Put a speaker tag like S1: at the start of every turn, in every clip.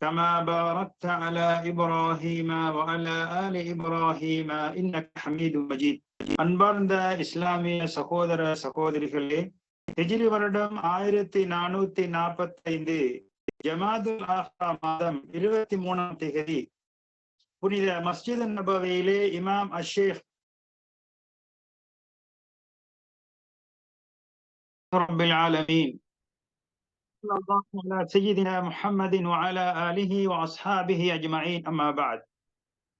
S1: كما باركت على إبراهيم وعلى آل إبراهيم إنك حميد مجيد அன்பார்ந்த இஸ்லாமிய சகோதர சகோதரிகளே ஹிஜ்ரி வருடம் ஆயிரத்தி நானூத்தி நாற்பத்தி ஐந்து ஜமாதுல் ஆஹா மாதம் இருபத்தி மூணாம் தேதி புனித மஸ்ஜித் நபவியிலே இமாம் அஷேக் رب العالمين صلى الله على سيدنا محمد وعلى آله وأصحابه أجمعين أما بعد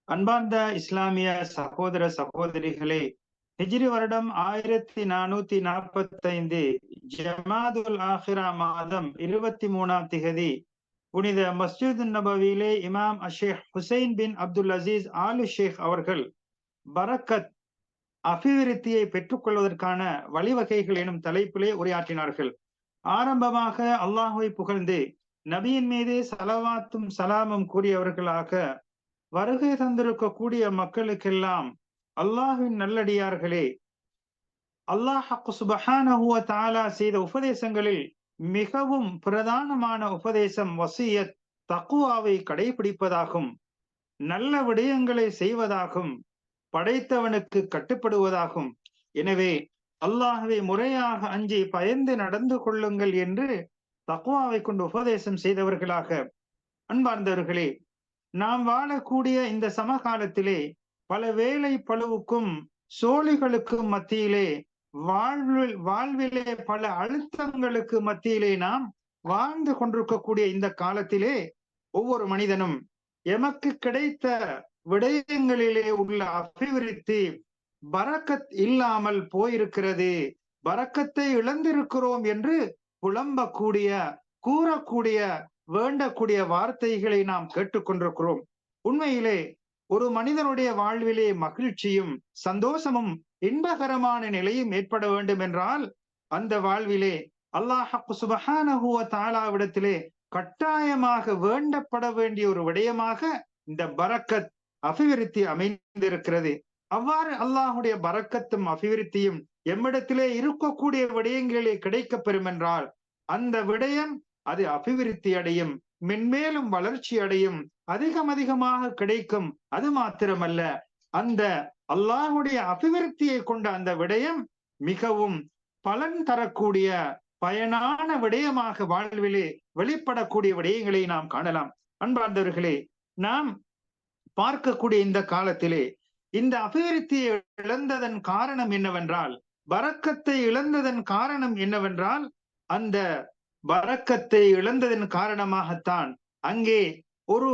S1: அன்பார்ந்த இஸ்லாமிய சகோதர சகோதரிகளே ஹிஜ்ரி வருடம் ஆயிரத்தி நானூத்தி நாற்பத்தி ஐந்து ஜமாதுல் ஆஹிரா மாதம் இருபத்தி மூணாம் திகதி புனித மஸ்ஜித் நபவியிலே இமாம் Sheikh Hussain bin Abdul Aziz Al Sheikh அவர்கள் பரக்கத் அபிவிருத்தியை பெற்றுக்கொள்வதற்கான வழிவகைகள் எனும் தலைப்பிலே உரையாற்றினார்கள் ஆரம்பமாக அல்லாஹுவை புகழ்ந்து நபியின் மீது சலவாத்தும் சலாமும் கூறியவர்களாக வருகை தந்திருக்கக்கூடிய மக்களுக்கெல்லாம் அல்லாஹின் நல்லடியார்களே. அல்லாஹ் சுபஹானஹுவ தாலா செய்த உபதேசங்களில் மிகவும் பிரதானமான உபதேசம் வசிய தக்குவாவை கடைபிடிப்பதாகும். நல்ல விடயங்களை செய்வதாகும். படைத்தவனுக்கு கட்டுப்படுவதாகும். எனவே அல்லாஹவை முறையாக அஞ்சி பயந்து நடந்து கொள்ளுங்கள் என்று தக்குவாவை கொண்டு உபதேசம் செய்தவர்களாக. அன்பார்ந்தவர்களே நாம் வாழக்கூடிய இந்த சமகாலத்திலே பல வேலை பழுவுக்கும் சோழிகளுக்கும் மத்தியிலே வாழ்வில் வாழ்விலே பல அழுத்தங்களுக்கு மத்தியிலே நாம் வாழ்ந்து கொண்டிருக்கக்கூடிய இந்த காலத்திலே ஒவ்வொரு மனிதனும் எமக்கு கிடைத்த விடயங்களிலே உள்ள அபிவிருத்தி பரக்கத் இல்லாமல் போயிருக்கிறது பரக்கத்தை இழந்திருக்கிறோம் என்று புலம்பக்கூடிய கூறக்கூடிய வேண்டக்கூடிய வார்த்தைகளை நாம் கேட்டுக்கொண்டிருக்கிறோம். உண்மையிலே ஒரு மனிதனுடைய வாழ்விலே மகிழ்ச்சியும் சந்தோஷமும் இன்பகரமான நிலையும் ஏற்பட வேண்டும் என்றால் அந்த வாழ்விலே அல்லாஹ் சுபஹானஹுவ தாலாவிடத்திலே கட்டாயமாக வேண்டப்பட வேண்டிய ஒரு விடயமாக இந்த பரக்கத் அபிவிருத்தி அமைந்திருக்கிறது. அவ்வாறு அல்லாஹுடைய பரக்கத்தும் அபிவிருத்தியும் எம்மிடத்திலே இருக்கக்கூடிய விடயங்களே கிடைக்க பெறும் என்றால் அந்த விடயம் அது அபிவிருத்தி அடையும் மென்மேலும் வளர்ச்சி அடையும் அதிகம் அதிகமாக கிடைக்கும் அது மாத்திரமல்ல. அந்த அல்லாஹுடைய அபிவிருத்தியை கொண்ட அந்த விடயம் மிகவும் பலன் தரக்கூடிய பயனான விடயமாக வாழ்விலே வெளிப்படக்கூடிய விடயங்களை நாம் காணலாம். அன்பார்ந்தவர்களே நாம் பார்க்கக்கூடிய இந்த காலத்திலே இந்த அபிவிருத்தியை இழந்ததன் காரணம் என்னவென்றால் பறக்கத்தை இழந்ததன் காரணம் என்னவென்றால் அந்த வரக்கத்தை இழந்ததன் காரணமாகத்தான் அங்கே ஒரு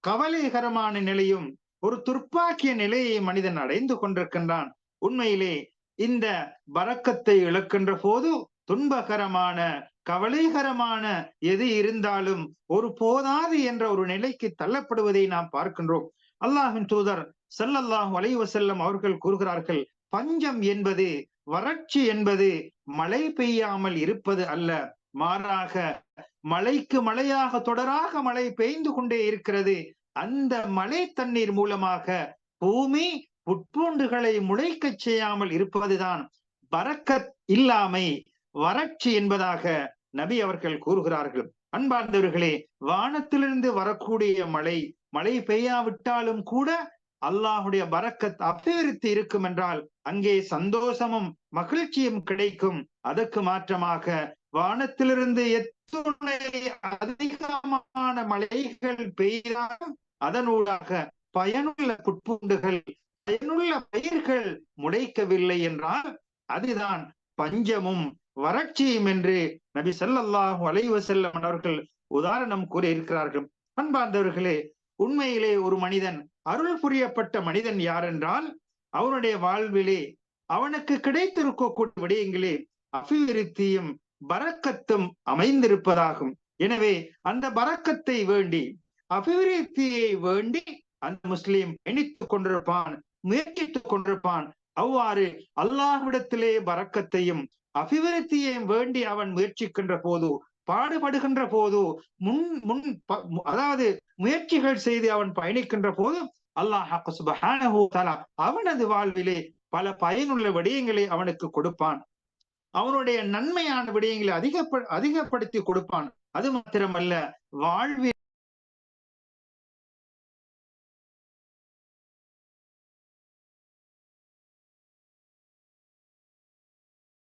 S1: கவலைகரமான நிலையும் ஒரு துர்ப்பாக்கிய நிலையை மனிதன் அடைந்து கொண்டிருக்கின்றான். உண்மையிலே இந்த வரக்கத்தை இழக்கின்ற போது துன்பகரமான கவலைகரமான எது இருந்தாலும் ஒரு போதாது என்ற ஒரு நிலைக்கு தள்ளப்படுவதை நாம் பார்க்கின்றோம். அல்லாஹின் தூதர் சல்லல்லாஹு அலைவசல்லம் அவர்கள் கூறுகிறார்கள் பஞ்சம் என்பது வறட்சி என்பது மழை பெய்யாமல் இருப்பது அல்ல. மாறாக மழைக்கு மழையாக தொடராக மழை பெய்ந்து கொண்டே இருக்கிறது. அந்த மழை தண்ணீர் மூலமாக பூமி புட்பூண்டுகளை முளைக்கச் செய்யாமல் இருப்பதுதான் பறக்கத் இல்லாமை வறட்சி என்பதாக நபி அவர்கள் கூறுகிறார்கள். அன்பார்ந்தவர்களே வானத்திலிருந்து வரக்கூடிய மழை மழை பெய்யாவிட்டாலும் கூட அல்லாஹுடைய பறக்கத் அபிவிருத்தி இருக்கும் என்றால் அங்கே சந்தோஷமும் மகிழ்ச்சியும் கிடைக்கும். அதற்கு மாற்றமாக வானத்திலிருந்து எத்துணை அதிகமான மழைகள் பெய்தாலும் அதனூடாக பயனுள்ள புட்பூண்டுகள் பயனுள்ள பயிர்கள் முளைக்கவில்லை என்றால் அதுதான் பஞ்சமும் வறட்சியும் என்று நபி சல்லாஹூ அலைவ செல்லம் அவர்கள் உதாரணம் கூறியிருக்கிறார்கள். அன்பார்ந்தவர்களே உண்மையிலே ஒரு மனிதன் அருள் புரியப்பட்ட மனிதன் யார் என்றால் அவனுடைய வாழ்விலே அவனுக்கு கிடைத்திருக்கக்கூடிய விடயங்களே அபிவிருத்தியும் பறக்கத்தும் அமைந்திருப்பதாகும். எனவே அந்த பறக்கத்தை வேண்டி அபிவிருத்தியை வேண்டி அந்த முஸ்லீம் எண்ணித்துக் கொண்டிருப்பான் முயற்சித்துக் கொண்டிருப்பான். அவ்வாறு அல்லாஹ்விடத்திலே பறக்கத்தையும் அபிவிருத்தியையும் வேண்டி அவன் முயற்சிக்கின்ற போது பாடுபடுகின்ற போது முன் முன் அதாவது முயற்சிகள் செய்து அவன் பயணிக்கின்ற போது அல்லாஹ் அவனது வாழ்விலே பல பயனுள்ள விடயங்களை அவனுக்கு கொடுப்பான். அவனுடைய நன்மையான விடயங்களை அதிகப்ப அதிகப்படுத்தி கொடுப்பான். அது மாத்திரமல்ல வாழ்வில்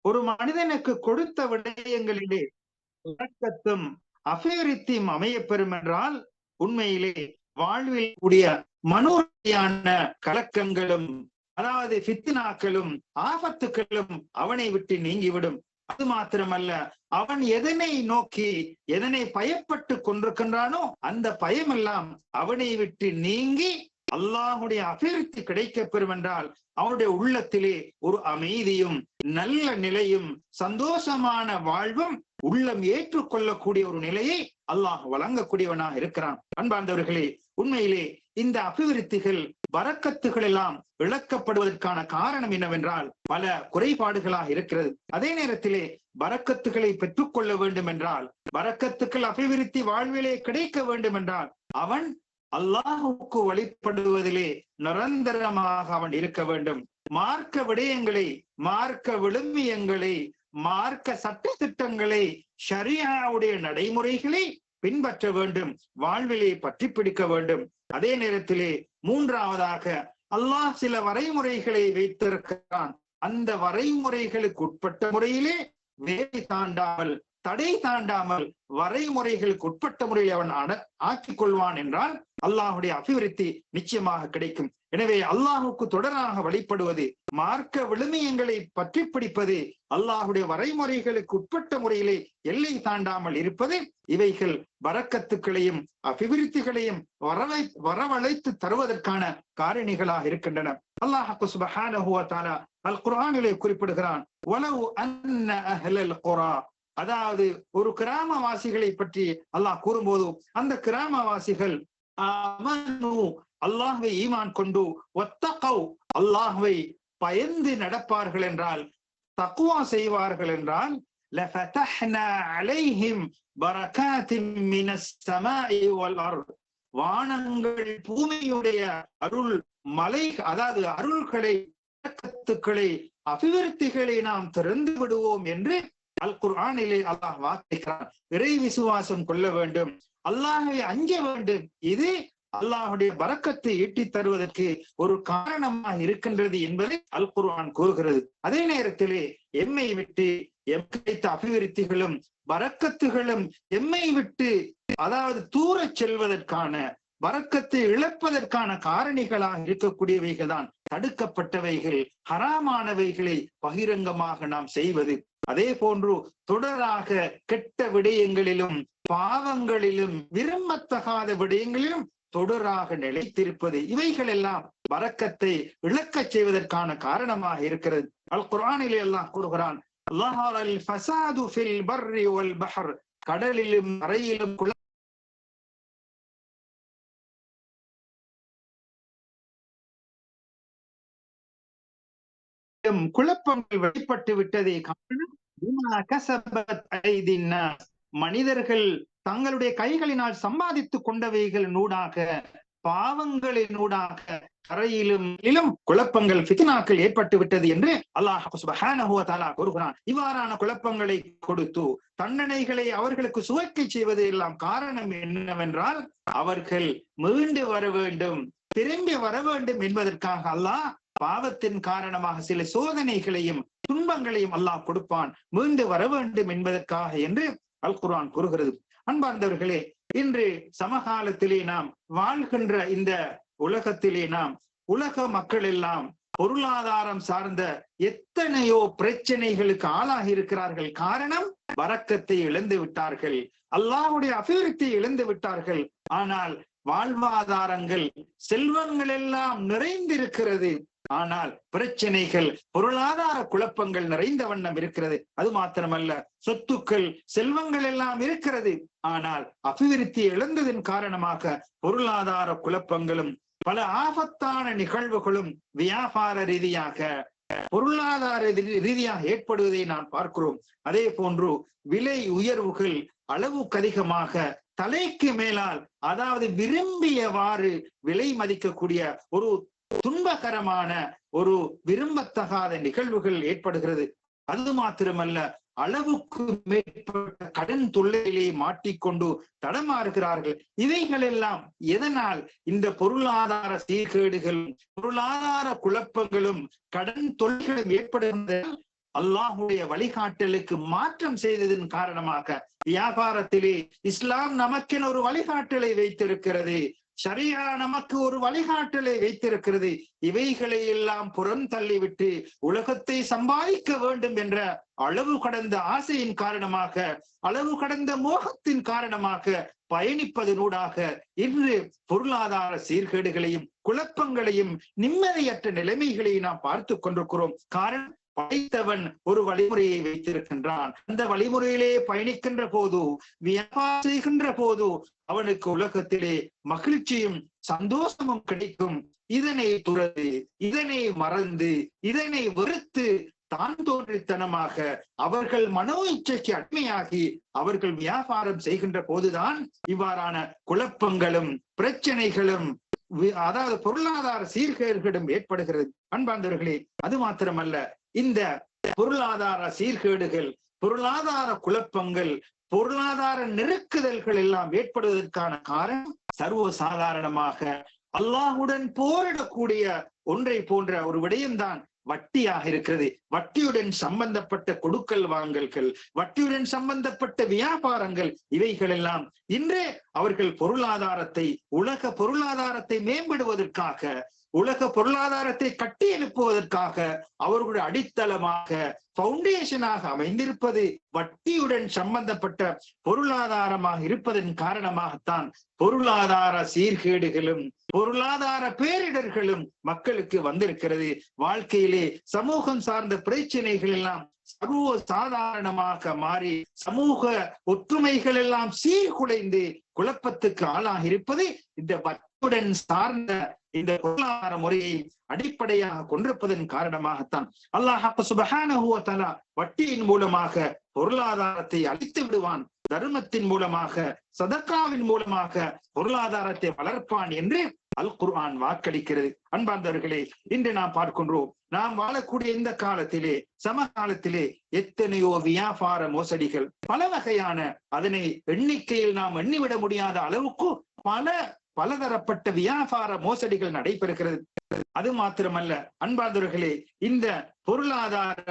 S1: ஒரு மனிதனுக்கு கொடுத்த விடயங்களிலே வழக்கத்தும் அபிவிருத்தியும் அமைய பெறும் என்றால் உண்மையிலே வாழ்வில் கூடிய மனோரியான கலக்கங்களும் அதாவது பித்தினாக்களும் ஆபத்துக்களும் அவனை விட்டு நீங்கிவிடும். அது மாத்திரமல்ல அவன் எதனை நோக்கி எதனை பயப்பட்டு கொண்டிருக்கின்றானோ அந்த பயமெல்லாம் அவனை விட்டு நீங்கி அல்லாஹுடைய அபிவிருத்தி கிடைக்க பெறும் என்றால் அவனுடைய உள்ளத்திலே ஒரு அமைதியும் நல்ல நிலையும் சந்தோஷமான வாழ்வும் உள்ளம் ஏற்றுக்கொள்ளக்கூடிய ஒரு நிலையை அல்லாஹ் வழங்கக்கூடியவனாக இருக்கிறான். அன்பார்ந்தவர்களே உண்மையிலே இந்த அபிவிருத்திகள் வரக்கத்துகள் எல்லாம் இழக்கப்படுவதற்கான காரணம் என்னவென்றால் பல குறைபாடுகளாக இருக்கிறது. அதே நேரத்திலே வரக்கத்துகளை பெற்றுக்கொள்ள வேண்டும் என்றால் வரக்கத்துக்கள் அபிவிருத்தி வாழ்விலே கிடைக்க வேண்டும் என்றால் அவன் அல்லாஹுக்கு வழிபடுவதிலே நிரந்தரமாக அவன் இருக்க வேண்டும். மார்க்க விடயங்களை மார்க்க விழுமியங்களை மார்க்க சட்ட திட்டங்களை ஷரியாவுடைய நடைமுறைகளை பின்பற்ற வேண்டும் வாழ்விலே பற்றி பிடிக்க வேண்டும். அதே நேரத்திலே மூன்றாவதாக அல்லாஹ் சில வரைமுறைகளை வைத்திருக்கிறான். அந்த வரைமுறைகளுக்கு உட்பட்ட முறையிலே வேலை தாண்டாமல் தடை தாண்டாமல் வரைமுறைகளுக்கு உட்பட்ட முறையில் அவன் ஆக்கிக் கொள்வான் என்றால் அல்லாஹுடைய அபிவிருத்தி நிச்சயமாக கிடைக்கும். எனவே அல்லாஹுக்கு தொடராக வழிபடுவது மார்க்க விழுமியங்களை பற்றி பிடிப்பது அல்லாஹுடைய வரைமுறைகளுக்கு உட்பட்ட முறையிலே எல்லை தாண்டாமல் இருப்பது இவைகள் வரக்கத்துக்களையும் அபிவிருத்திகளையும் வரவை வரவழைத்து தருவதற்கான காரணிகளாக இருக்கின்றன. அல்லாஹு சுபஹான அல் குரானிலே குறிப்பிடுகிறான் உலவு அன்ன அஹ்லல் குரா அதாவது ஒரு கிராமவாசிகளை பற்றி அல்லாஹ் கூறும்போது அந்த கிராமவாசிகள் அல்லாஹ்வை ஈமான் கொண்டு ஒத்தகவ் அல்லாஹ்வை பயந்து நடப்பார்கள் என்றால் தக்குவா செய்வார்கள் என்றால் வானங்கள் பூமியுடைய அருள் மலை அதாவது அருள்களை அபிவிருத்திகளை நாம் திறந்து விடுவோம் என்று அல் குர்ஆனிலே அல்லாஹ் வாக்களிக்கிறான் இறை விசுவாசம் கொள்ள வேண்டும். அல்லாஹை அஞ்ச வேண்டும். இது அல்லாஹுடைய பறக்கத்தை ஈட்டி தருவதற்கு ஒரு காரணமாக இருக்கின்றது என்பதை அல் குர்வான் கூறுகிறது. அதே நேரத்திலே எம்மை விட்டு எம் கிடைத்த அபிவிருத்திகளும் வரக்கத்துகளும் எம்மை விட்டு அதாவது தூரச் செல்வதற்கான வரக்கத்தை இழப்பதற்கான காரணிகளாக இருக்கக்கூடியவைகள் தான் தடுக்கப்பட்டவைகள் ஹராமானவைகளை பகிரங்கமாக நாம் செய்வது. அதே போன்று தொடராக கெட்ட விடயங்களிலும் பாவங்களிலும் விரும்பத்தகாத விடயங்களிலும் தொடராக நிலைத்திருப்பது இவைகள் எல்லாம் வரக்கத்தை இழக்க செய்வதற்கான காரணமாக இருக்கிறது. அல் குரானிலே எல்லாம் கூறுகிறான் கடலிலும் கரையிலும் குழப்பங்கள் வெளிப்பட்டு விட்டதே மனிதர்கள் தங்களுடைய கைகளினால் சம்பாதித்துக் கொண்டவைகள் நூடாக பாவங்களின் நூடாக கரையிலும் இலும் குழப்பங்கள் பித்னாக்கள் ஏற்பட்டு விட்டது என்று அல்லாஹ் கூறுகிறான். இவ்வாறான குழப்பங்களை கொடுத்து தண்டனைகளை அவர்களுக்கு சுவைக்கை செய்வது எல்லாம் காரணம் என்னவென்றால் அவர்கள் மீண்டு வர வேண்டும் திரும்பி வர வேண்டும் என்பதற்காக அல்லாஹ் பாவத்தின் காரணமாக சில சோதனைகளையும் துன்பங்களையும் அல்லாஹ் கொடுப்பான். மீண்டு வர வேண்டும் என்பதற்காக என்று அல் குரான் கூறுகிறது. அன்பார்ந்தவர்களே இன்று சமகாலத்திலே நாம் வாழ்கின்ற இந்த உலகத்திலே நாம் உலக மக்கள் எல்லாம் பொருளாதாரம் சார்ந்த எத்தனையோ பிரச்சனைகளுக்கு ஆளாகி இருக்கிறார்கள். காரணம் வரக்கத்தை இழந்து விட்டார்கள். அல்லாஹுடைய அபிவிருத்தியை இழந்து விட்டார்கள். ஆனால் வாழ்வாதாரங்கள் செல்வங்கள் எல்லாம் நிறைந்திருக்கிறது. ஆனால் பிரச்சனைகள் பொருளாதார குழப்பங்கள் நிறைந்த வண்ணம் இருக்கிறது. அது மாத்திரமல்ல சொத்துக்கள் செல்வங்கள் எல்லாம் இருக்கிறது. ஆனால் அபிவிருத்தி இழந்ததன் காரணமாக பொருளாதார குழப்பங்களும் பல ஆபத்தான நிகழ்வுகளும் வியாபார ரீதியாக பொருளாதார ரீதியாக ஏற்படுவதை நாம் பார்க்கிறோம். அதே போன்று விலை உயர்வுகள் அளவுக்கு அதிகமாக தலைக்கு மேலால் அதாவது விரும்பியவாறு விலை மதிக்கக்கூடிய ஒரு துன்பகரமான ஒரு விரும்பத்தகாத நிகழ்வுகள் ஏற்படுகிறது. அது மாத்திரமல்ல அளவுக்கு மேற்பட்ட கடன் தொல்லையிலே மாட்டிக்கொண்டு தடமாறுகிறார்கள். இவைகள் எல்லாம் எதனால்? இந்த பொருளாதார சீர்கேடுகளும் பொருளாதார குழப்பங்களும் கடன் தொல்லைகளும் ஏற்படுகின்றன? அல்லாஹுடைய வழிகாட்டலுக்கு மாற்றம் செய்ததன் காரணமாக வியாபாரத்திலே இஸ்லாம் நமக்கென ஒரு வழிகாட்டலை வைத்திருக்கிறது. சரியா நமக்கு ஒரு வழிகாட்டலை வைத்திருக்கிறது. இவைகளை எல்லாம் புறம் தள்ளிவிட்டு உலகத்தை சம்பாதிக்க வேண்டும் என்ற அளவு கடந்த ஆசையின் காரணமாக அளவு கடந்த மோகத்தின் காரணமாக பயணிப்பதனூடாக இன்று பொருளாதார சீர்கேடுகளையும் குழப்பங்களையும் நிம்மதியற்ற நிலைமைகளையும் நாம் பார்த்து கொண்டிருக்கிறோம். காரணம் படைத்தவன் ஒரு வழிமுறையை வைத்திருக்கின்றான். அந்த வழிமுறையிலே பயணிக்கின்ற போது வியாபாரம் செய்கின்ற போது அவனுக்கு உலகத்திலே மகிழ்ச்சியும் சந்தோஷமும் கிடைக்கும். இதனை துறந்து இதனை மறந்து இதனை வெறுத்து தான் தோன்றித்தனமாக அவர்கள் மனோ இச்சைக்கு அடிமையாகி அவர்கள் வியாபாரம் செய்கின்ற போதுதான் இவ்வாறான குழப்பங்களும் பிரச்சனைகளும் அதாவது பொருளாதார சீர்கேடுகளும் ஏற்படுகிறது. அன்பாந்தவர்களே அது மாத்திரமல்ல இந்த பொருளாதார சீர்கேடுகள் பொருளாதார குழப்பங்கள் பொருளாதார நெருக்குதல்கள் எல்லாம் ஏற்படுவதற்கான காரணம் சர்வ சாதாரணமாக அல்லாஹுடன் போரிடக்கூடிய ஒன்றை போன்ற ஒரு விடயம்தான் வட்டியாக இருக்கிறது. வட்டியுடன் சம்பந்தப்பட்ட கொடுக்கல் வாங்கல்கள் வட்டியுடன் சம்பந்தப்பட்ட வியாபாரங்கள் இவைகள் எல்லாம் இன்றே அவர்கள் பொருளாதாரத்தை உலக பொருளாதாரத்தை மேம்படுவதற்காக உலக பொருளாதாரத்தை கட்டி எழுப்புவதற்காக அவர்களுடைய அடித்தளமாக பவுண்டேஷனாக அமைந்திருப்பது வட்டியுடன் சம்பந்தப்பட்ட பொருளாதாரமாக இருப்பதன் காரணமாகத்தான் பொருளாதார சீர்கேடுகளும் பொருளாதார பேரிடர்களும் மக்களுக்கு வந்திருக்கிறது. வாழ்க்கையிலே சமூகம் சார்ந்த பிரச்சனைகள் எல்லாம் சர்வ சாதாரணமாக மாறி சமூக ஒற்றுமைகள் எல்லாம் சீர்குலைந்து குழப்பத்துக்கு ஆளாக இருப்பது இந்த வட்டியுடன் சார்ந்த இந்த பொருளாதார முறையை அடிப்படையாக கொண்டிருப்பதன் காரணமாகத்தான் அல்லாஹ் சுபஹான வட்டியின் மூலமாக பொருளாதாரத்தை அழித்து விடுவான் தர்மத்தின் மூலமாக சதக்காவின் மூலமாக பொருளாதாரத்தை வளர்ப்பான் என்று அல் குர்ஆன் வாக்களிக்கிறது. அன்பார்ந்தவர்களே இன்று நாம் பார்க்கின்றோம் நாம் வாழக்கூடிய இந்த காலத்திலே சமகாலத்திலே எத்தனையோ வியாபார மோசடிகள் பல வகையான அதனை எண்ணிக்கையில் நாம் எண்ணிவிட முடியாத அளவுக்கு பல பலதரப்பட்ட வியாபார மோசடிகள் நடைபெறுகிறது. அது மாத்திரமல்ல அன்பார்ந்தவர்களே இந்த பொருளாதார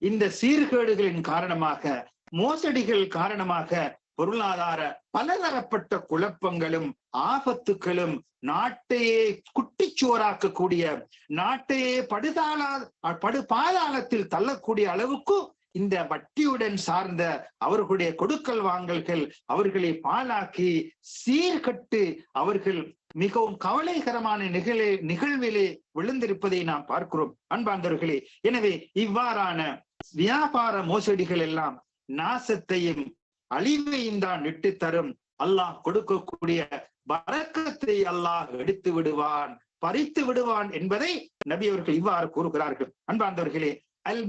S1: இந்த சீர்கேடுகளின் காரணமாக மோசடிகள் காரணமாக பொருளாதார பலதரப்பட்ட குழப்பங்களும் ஆபத்துக்களும் நாட்டையே குட்டிச்சோராக்கக்கூடிய நாட்டையே படுதாளா படு பாதாளத்தில் தள்ளக்கூடிய அளவுக்கு இந்த வட்டியுடன் சார்ந்த அவர்களுடைய கொடுக்கல் வாங்கல்கள் அவர்களை பாழாக்கி சீர்கட்டு அவர்கள் மிகவும் கவலைகரமான நிகழ நிகழ்விலே விழுந்திருப்பதை நாம் பார்க்கிறோம். அன்பாந்தவர்களே எனவே இவ்வாறான வியாபார மோசடிகள் எல்லாம் நாசத்தையும் அழிவையும் தான் விட்டு தரும். அல்லாஹ் கொடுக்கக்கூடிய வரக்கத்தை அல்லாஹ் எடுத்து விடுவான் பறித்து விடுவான் என்பதை நபி அவர்கள் இவ்வாறு கூறுகிறார்கள். அன்பார்ந்தவர்களே அல்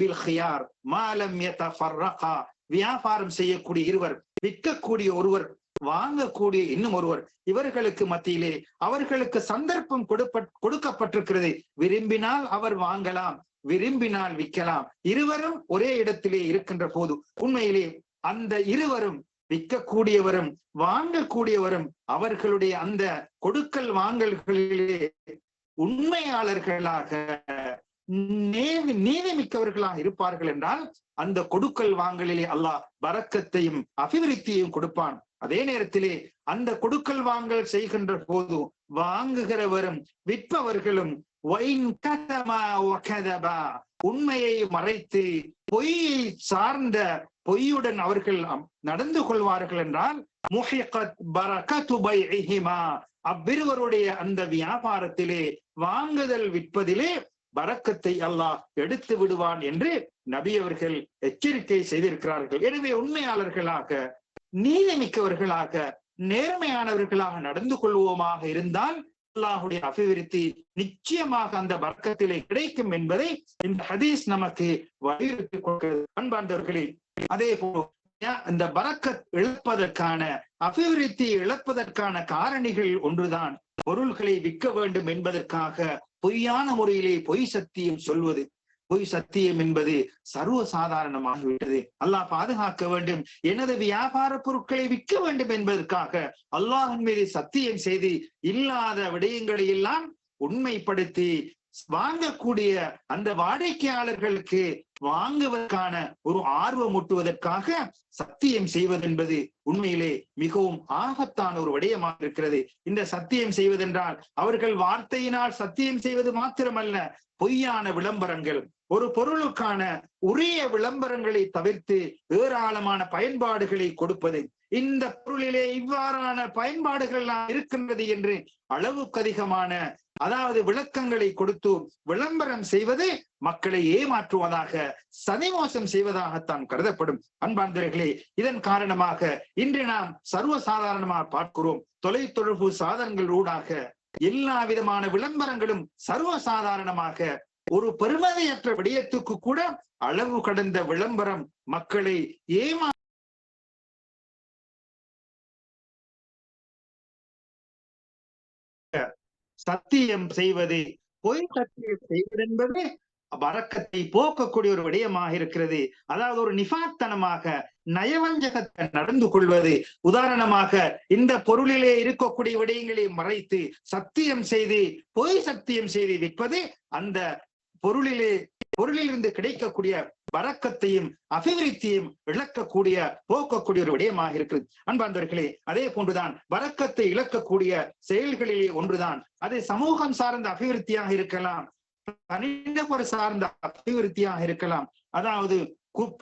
S1: பில் ஹியார் மாலம் யதஃபர்ரகா வியாபாரம் செய்யக்கூடிய இருவர் விற்கக்கூடிய ஒருவர் வாங்கக்கூடிய இன்னும் ஒருவர் இவர்களுக்கு மத்தியிலே அவர்களுக்கு சந்தர்ப்பம் கொடுக்கப்பட்டிருக்கிறது. விரும்பினால் அவர் வாங்கலாம் விரும்பினால் விற்கலாம். இருவரும் ஒரே இடத்திலே இருக்கின்ற போது உண்மையிலே அந்த இருவரும் விற்கக்கூடியவரும் வாங்கக்கூடியவரும் அவர்களுடைய அந்த கொடுக்கல் வாங்கல்களிலே உண்மையாளர்களாக நேதி நீதி மிக்கவர்களாக இருப்பார்கள் என்றால் அந்த கொடுக்கல் வாங்கலிலே அல்லாஹ் பறக்கத்தையும் அபிவிருத்தியையும் கொடுப்பான். அதே நேரத்திலே அந்த கொடுக்கல் வாங்கல் செய்கின்ற போது வாங்குகிறவரும் விற்பவர்களும் உண்மையை மறைத்து பொய்யை சார்ந்த பொய்யுடன் அவர்கள் நடந்து கொள்வார்கள் என்றால் அவ்விருவருடைய அந்த வியாபாரத்திலே வாங்குதல் விற்பதிலே வரக்கத்தை அல்லாஹ் எடுத்து விடுவான் என்று நபி அவர்கள் எச்சரிக்கை செய்திருக்கிறார்கள். எனவே உண்மையாளர்களாக நீதிமிக்கவர்களாக நேர்மையானவர்களாக நடந்து கொள்வோமாக இருந்தால் அல்லாஹுடைய அபிவிருத்தி நிச்சயமாக அந்த வர்க்கத்திலே கிடைக்கும் என்பதை இந்த ஹதீஸ் நமக்கு வலியுறுத்தி கொடுக்கிறது அன்பார்ந்தவர்களே அதே போல் இந்த பறக்கத் இழப்பதற்கான அபிவிருத்தி இழப்பதற்கான காரணிகள் ஒன்றுதான். பொருள்களை விற்க வேண்டும் என்பதற்காக பொய்யான முறையிலே பொய் சத்தியம் சொல்வது. பொய் சத்தியம் என்பது சர்வ சாதாரணமாகிவிட்டது அல்லாஹ் பாதுகாக்க வேண்டும். எனது வியாபார பொருட்களை விற்க வேண்டும் என்பதற்காக அல்லாஹின் மீது சத்தியம் செய்து இல்லாத விடயங்களை எல்லாம் உண்மைப்படுத்தி வாங்கக்கூடிய அந்த வாடிக்கையாளர்களுக்கு வாங்குவதற்கான ஒரு ஆர்வம் ஊட்டுவதற்காக சத்தியம் செய்வதென்பது உண்மையிலே மிகவும் ஆபத்தான ஒரு விடயமாக இருக்கிறது. இந்த சத்தியம் செய்வதென்றால் அவர்கள் வார்த்தையினால் சத்தியம் செய்வது மாத்திரமல்ல பொய்யான விளம்பரங்கள். ஒரு பொருளுக்கான உரிய விளம்பரங்களை தவிர்த்து ஏராளமான பயன்பாடுகளை கொடுப்பது. இந்த பொருளிலே இவ்வாறான பயன்பாடுகள் இருக்கின்றது என்று அளவுக்கு அதிகமான அதாவது விளக்கங்களை கொடுத்து விளம்பரம் செய்வது மக்களை ஏமாற்றுவதாக சதிமோசம் செய்வதாகத்தான் கருதப்படும். அன்பாந்தர்களே இதன் காரணமாக இன்று நாம் சர்வசாதாரணமாக பார்க்கிறோம். தொலைத்தொடர்பு சாதனங்கள் ஊடாக எல்லா விதமான விளம்பரங்களும் சர்வசாதாரணமாக ஒரு பெருமதையற்ற விடயத்துக்கு கூட அளவு கடந்த விளம்பரம் மக்களை ஏமா சத்தியம் செய்வது. பொய் சத்தியம் செய்வது என்பது வரக்கத்தை போக்கக்கூடிய ஒரு விடயமாக இருக்கிறது. அதாவது ஒரு நிபாத்தனமாக நயவஞ்சகத்தை நடந்து கொள்வது. உதாரணமாக இந்த பொருளிலே இருக்கக்கூடிய விடயங்களை மறைத்து சத்தியம் செய்து பொய் சத்தியம் செய்து விற்பது அந்த பொருளிலே பொருளிலிருந்து கிடைக்கக்கூடிய வரக்கத்தையும் அபிவிருத்தியும் இழக்கக்கூடிய போக்கக்கூடிய ஒரு விடயமாக இருக்கிறது. அன்பாந்தவர்களே அதே போன்றுதான் வரக்கத்தை இழக்கக்கூடிய செயல்களிலே ஒன்றுதான். அது சமூகம் சார்ந்த அபிவிருத்தியாக இருக்கலாம் தனிநபர் சார்ந்த அபிவிருத்தியாக இருக்கலாம். அதாவது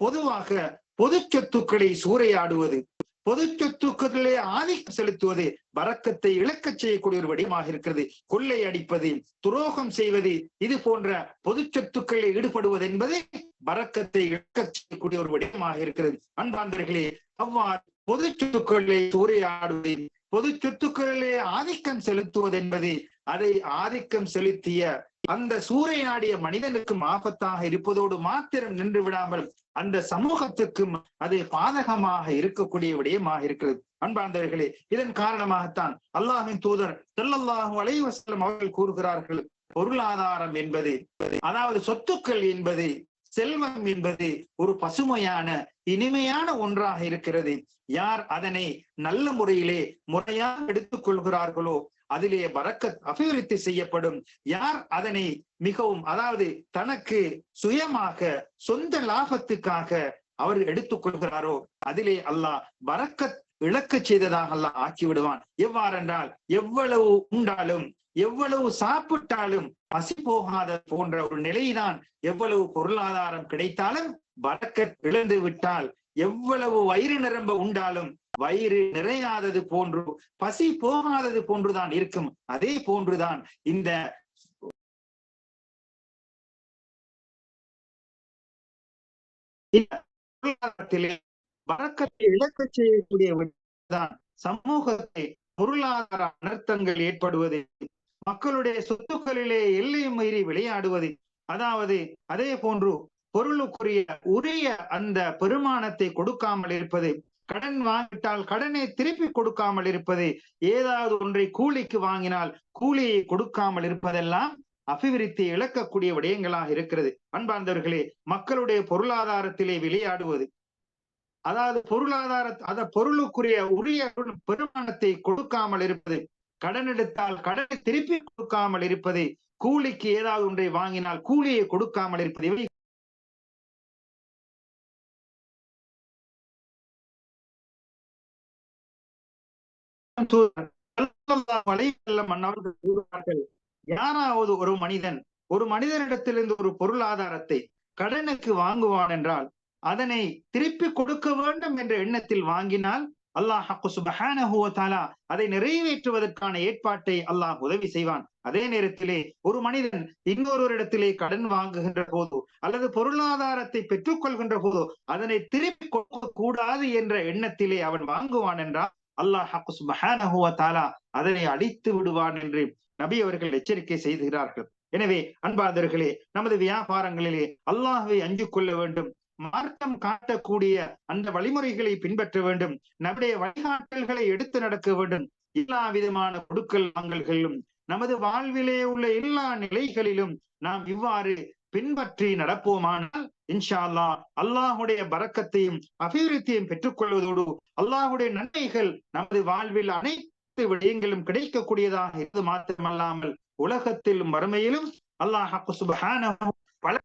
S1: பொதுவாக பொது சொத்துக்களை சூறையாடுவது. பொது சொத்துக்களிலே ஆதிக்கம் செலுத்துவது வரக்கத்தை இழக்கச் செய்யக்கூடிய ஒரு வடிவமாக இருக்கிறது. கொள்ளை அடிப்பது துரோகம் செய்வது இது போன்ற பொது சொத்துக்களில் ஈடுபடுவது என்பது வரக்கத்தை இழக்கச் செய்யக்கூடிய ஒரு வடிவமாக இருக்கிறது. அன்பாந்தர்களே அவ்வாறு பொது சொத்துக்களை சூறையாடுவது பொது சொத்துக்களிலே ஆதிக்கம் செலுத்துவது என்பது அதை ஆதிக்கம் செலுத்திய அந்த சூறையாடிய மனிதனுக்கும் ஆபத்தாக இருப்பதோடு மாத்திரம் நின்று விடாமல் அந்த சமூகத்துக்கும் அது பாதகமாக இருக்கக்கூடிய விடயமாக இருக்கிறது. அன்பார்ந்தவர்களே இதன் காரணமாகத்தான் அல்லாஹின் தூதர் செல்லல்லாஹு அலைவசலம் அவர்கள் கூறுகிறார்கள் பொருளாதாரம் என்பது அதாவது சொத்துக்கள் என்பது செல்வம் என்பது ஒரு பசுமையான இனிமையான ஒன்றாக இருக்கிறது. யார் அதனை நல்ல முறையிலே முறையாக எடுத்துக் கொள்கிறார்களோ அதிலே பறக்கத் அபிவிருத்தி செய்யப்படும். யார் அதனை மிகவும் அதாவது தனக்கு சுயமாக சொந்த லாபத்துக்காக அவர் எடுத்துக் கொள்கிறாரோ அதிலே அல்லாஹ் பறக்கத் இழக்க செய்ததாக அல்லாஹ் ஆக்கி விடுவான் எவ்வாறென்றால் எவ்வளவு உண்டாலும் எவ்வளவு சாப்பிட்டாலும் பசி போகாத போன்ற ஒரு நிலைதான் எவ்வளவு பொருளாதாரம் கிடைத்தாலும் பறக்கத் இழந்து விட்டால் எவ்வளவு வயிறு நிரம்ப உண்டாலும் வயிறு நிறையாதது போன்று பசி போகாதது போன்றுதான் இருக்கும். அதே போன்றுதான் இந்த பொருளாதாரத்திலே வழக்கத்தை இழக்க செய்யக்கூடிய தான் சமூகத்தை பொருளாதார அனர்த்தங்கள் ஏற்படுவது. மக்களுடைய சொத்துக்களிலே எல்லை மீறி விளையாடுவது. அதாவது அதே போன்று பொருளுக்குரிய உரிய அந்த பெருமானத்தை கொடுக்காமல் இருப்பது. கடன் வாங்கிட்டால் கடனை திருப்பி கொடுக்காமல் இருப்பது. ஏதாவது ஒன்றை கூலிக்கு வாங்கினால் கூலியை கொடுக்காமல் இருப்பதெல்லாம் அபிவிருத்தி இழக்கக்கூடிய விடயங்களாக இருக்கிறது. அன்பார்ந்தவர்களே மக்களுடைய பொருளாதாரத்திலே விளையாடுவது. அதாவது பொருளாதார அத பொருளுக்குரிய உரிய பெருமானத்தை கொடுக்காமல் இருப்பது. கடன் எடுத்தால் கடனை திருப்பி கொடுக்காமல் இருப்பது. கூலிக்கு ஏதாவது ஒன்றை வாங்கினால் கூலியை கொடுக்காமல் இருப்பது. இவை யாராவது ஒரு மனிதன் ஒரு மனிதனிடத்திலிருந்து ஒரு பொருளாதாரத்தை கடனுக்கு வாங்குவான் என்றால் அதனை திருப்பி கொடுக்க வேண்டும் என்ற எண்ணத்தில் வாங்கினால் அல்லாஹ் சுபஹானஹுவத்தாலா அதை நிறைவேற்றுவதற்கான ஏற்பாட்டை அல்லாஹ் உதவி செய்வான். அதே நேரத்திலே ஒரு மனிதன் இன்னொருவரிடத்திலே கடன் வாங்குகின்ற போதோ அல்லது பொருளாதாரத்தை பெற்றுக்கொள்கின்ற போதோ அதனை திருப்பி கொடுக்க கூடாது என்ற எண்ணத்திலே அவன் வாங்குவான் என்றால் அல்லாஹ் அதனை அடித்து விடுவான் என்று நபி அவர்கள் எச்சரிக்கை செய்கிறார்கள் எனவே அன்பாதர்களே நமது வியாபாரங்களிலே அல்லாஹுவை அஞ்சு கொள்ள வேண்டும். மார்க்கம் காட்டக்கூடிய அந்த வழிமுறைகளை பின்பற்ற வேண்டும். நம்முடைய வழிகாட்டல்களை எடுத்து நடக்க வேண்டும். எல்லா விதமான கொடுக்கல் வாங்கல்களிலும் நமது வாழ்விலே உள்ள எல்லா நிலைகளிலும் நாம் இவ்வாறு பின்பற்றி நடப்போமானால் இன்ஷா அல்லா அல்லாஹுடைய பறக்கத்தையும் அபிவிருத்தியும் பெற்றுக்கொள்வதோடு அல்லாஹுடைய நன்மைகள் நமது வாழ்வில் அனைத்து விடயங்களும் கிடைக்கக்கூடியதாக இது மாத்திரமல்லாமல் உலகத்திலும் வறுமையிலும் அல்லாஹ் பல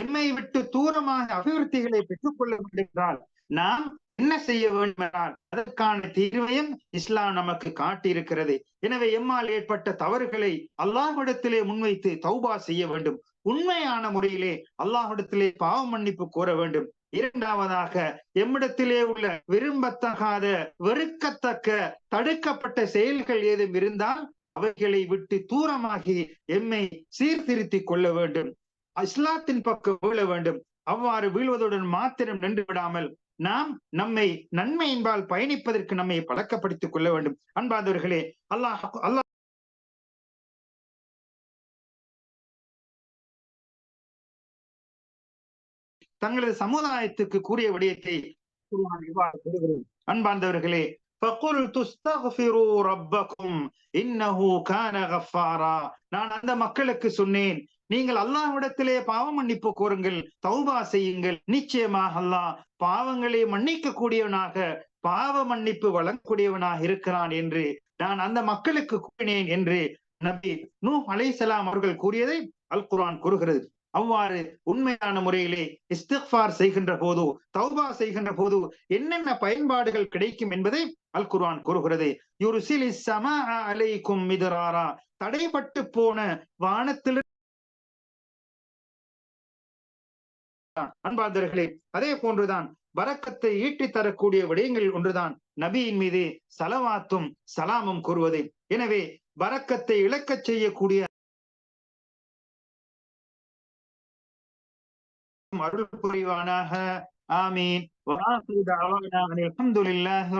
S1: எம்மை விட்டு தூரமாக அபிவிருத்திகளை பெற்றுக்கொள்ள வேண்டும் என்றால் நாம் என்ன செய்ய வேண்டும் அதற்கான தீர்வையும் இஸ்லாம் நமக்கு காட்டியிருக்கிறது. எனவே எம்மால் ஏற்பட்ட தவறுகளை அல்லாஹிடத்திலே முன்வைத்து தௌபா செய்ய வேண்டும். உண்மையான முறையிலே அல்லாஹிடத்திலே பாவ மன்னிப்பு கோர வேண்டும். இரண்டாவதாக எம்மிடத்திலே உள்ள விரும்பத்தகாத வெறுக்கத்தக்க தடுக்கப்பட்ட செயல்கள் ஏதும் இருந்தால் அவைகளை விட்டு தூரமாகி எம்மை சீர்திருத்திக் கொள்ள வேண்டும். இஸ்லாத்தின் பக்கம் வீழ வேண்டும். அவ்வாறு வீழ்வதுடன் மாத்திரம் நின்று விடாமல் நாம் நம்மை நன்மை என்பால் பயணிப்பதற்கு நம்மை பழக்கப்படுத்திக் கொள்ள வேண்டும். அன்பாதவர்களே அல்லாஹ் அல்லாஹ் தங்களது சமுதாயத்துக்கு கூறிய விடயத்தை அன்பார்ந்தவர்களே நான் அந்த மக்களுக்கு சொன்னேன் நீங்கள் அல்லாஹ்விடத்திலே பாவ மன்னிப்பு கோருங்கள் தௌபா செய்யுங்கள். நிச்சயமாக அல்லாஹ் பாவங்களை மன்னிக்க கூடியவனாக பாவ மன்னிப்பு வழங்கக்கூடியவனாக இருக்கிறான் என்று நான் அந்த மக்களுக்கு கூறினேன் என்று நபி நூ அலைசலாம் அவர்கள் கூறியதை அல் குரான் கூறுகிறது. அவ்வாறு உண்மையான முறையிலே இஸ்திஃபார் செய்கின்ற போது தௌபா செய்கின்ற போது என்னென்ன பயன்பாடுகள் கிடைக்கும் என்பதை அல் குர்ஆன் கூறுகிறது. யுருசிலி சமா அலைக்கும் மிதராரா. தடைப்பட்டு போன வானத்தில் அன்பார்ந்தர்களே அதே போன்றுதான் வரக்கத்தை ஈட்டி தரக்கூடிய விடயங்கள் ஒன்றுதான். நபியின் மீது சலவாத்தும் சலாமும் கூறுவது. எனவே வரக்கத்தை இழக்கச் செய்யக்கூடிய அருள் புரிவானாக ஆமீன்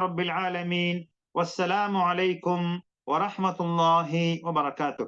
S1: ரபில் ஆலமீன். வசலாம் அலைக்கும் வரமத்துல்லாஹி வபரகாத்து